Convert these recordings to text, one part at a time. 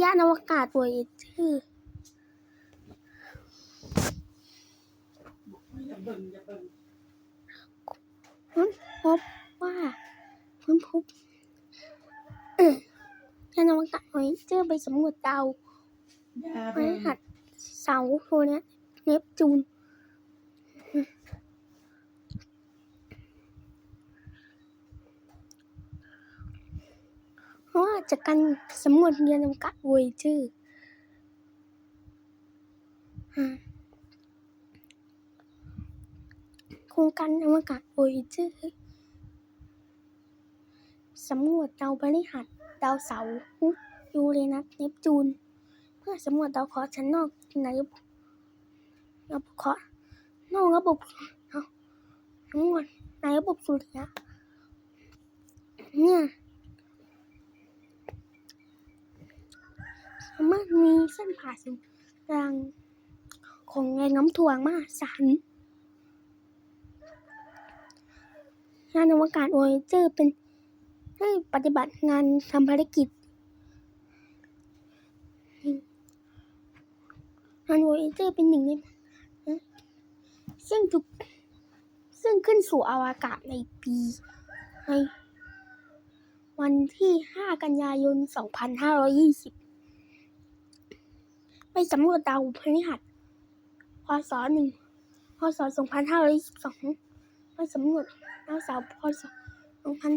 ยานอวกาศป่วยชื่อค้นพบว่าค้นพบยานอวกาศ Voyager ไปสำรวจดาวอย่าพฤหัสเสาร์โคเนียเนปจูน เพราะว่า จากการสำรวจยานอวกาศ Voyager อ่าโครงการอวกาศ Voyager สำรวจดาวพฤหัสดาวเสาร์ยูเรนัสเนปจูน เพื่อสำรวจดาวเคราะห์ชั้นนอกในระบบระบบเคราะห์นอกระบบสำรวจในระบบสุริยะเนี่ยสา มารถมีเส้นผ่าศูนย์กลางของแรงน้ำถ่วงมหาศาลยานอวกาศ Voyager เป็นให้ปฏิบัติงานทำภารกิจฮันโวเอเจอร์เป็นหนึ่งในซึ่งถูกซึ่งขึ้นสู่อวกาศในปีในวันที่ 5 กันยายน 2520 ไปสำรวจดาวพฤหัสพศหนึ่งพศสองพันห้าร้อยสิบสองไปสำรวจดาวเสาร์พศสองพัน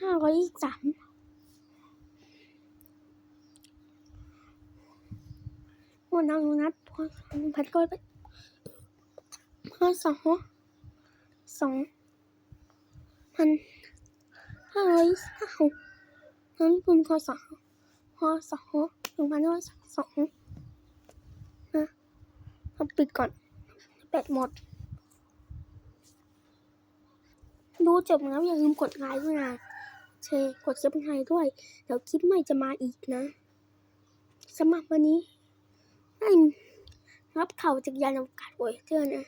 ห้าร้อยสามหมดดาวโนัสพศสองพันเก้าร้อยพศสองพันห้าร้อยสิบหกนั้นเป็นพศ สองพอสองหนึ่งพันร้อยสองนะเอาปิดก่อนแบตหมด ดูจบแล้วอย่าลืมกดไลค์ด้วยนะเชร์กดซับสไครต์ด้วย เดี๋ยวคลิปใหม่จะมาอีกนะสำหรับวันนี้ได้รับข่าวจากยานอวกาศโวยเจอร์นะ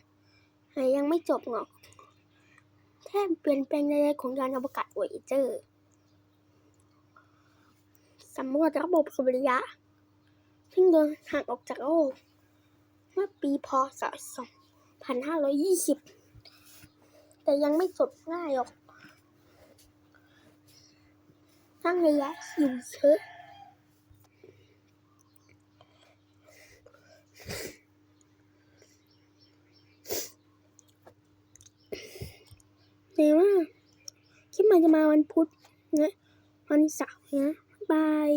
ยังไม่จบหรอกแค่เปลี่ยนแปลงใดๆของยานอวกาศโวยเจอร์ สำรวจระบบสุริยะ ซึ่งเดินห่างออกจากโลกเมื่อปีพศ 2520 แต่ยังไม่จบง่ายหรอกทั้งระยะอยู่เยอะแต่ว่าคลิปใหม่จะมาวันพุธนะวันเสาร์นะ บาย